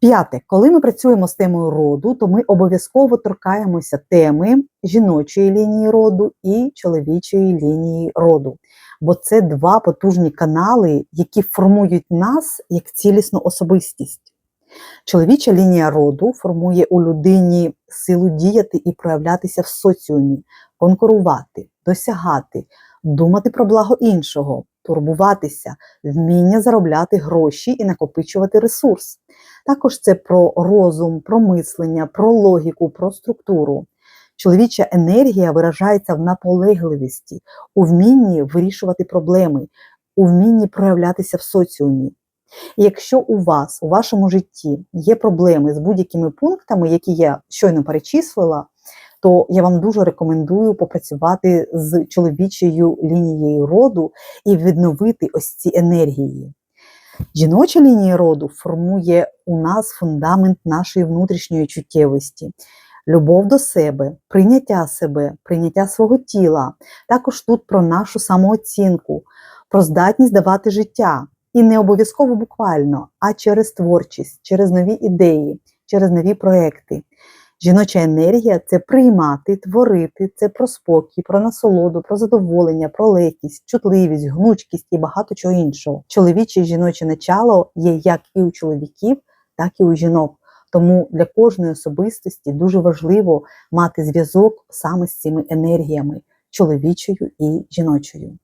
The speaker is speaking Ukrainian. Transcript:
П'яте, коли ми працюємо з темою роду, то ми обов'язково торкаємося теми жіночої лінії роду і чоловічої лінії роду. Бо це два потужні канали, які формують нас як цілісну особистість. Чоловіча лінія роду формує у людині силу діяти і проявлятися в соціумі, конкурувати, досягати, думати про благо іншого, турбуватися, вміння заробляти гроші і накопичувати ресурс. Також це про розум, про мислення, про логіку, про структуру. Чоловіча енергія виражається в наполегливості, у вмінні вирішувати проблеми, у вмінні проявлятися в соціумі. І якщо у вас у вашому житті є проблеми з будь-якими пунктами, які я щойно перечислила, то я вам дуже рекомендую попрацювати з чоловічою лінією роду і відновити ось ці енергії. Жіноча лінія роду формує у нас фундамент нашої внутрішньої чуттєвості, любов до себе, прийняття себе, прийняття свого тіла. Також тут про нашу самооцінку, про здатність давати життя. І не обов'язково буквально, а через творчість, через нові ідеї, через нові проекти. Жіноча енергія це приймати, творити, це про спокій, про насолоду, про задоволення, про легкість, чутливість, гнучкість і багато чого іншого. Чоловіче і жіноче начало є як і у чоловіків, так і у жінок. Тому для кожної особистості дуже важливо мати зв'язок саме з цими енергіями чоловічою і жіночою.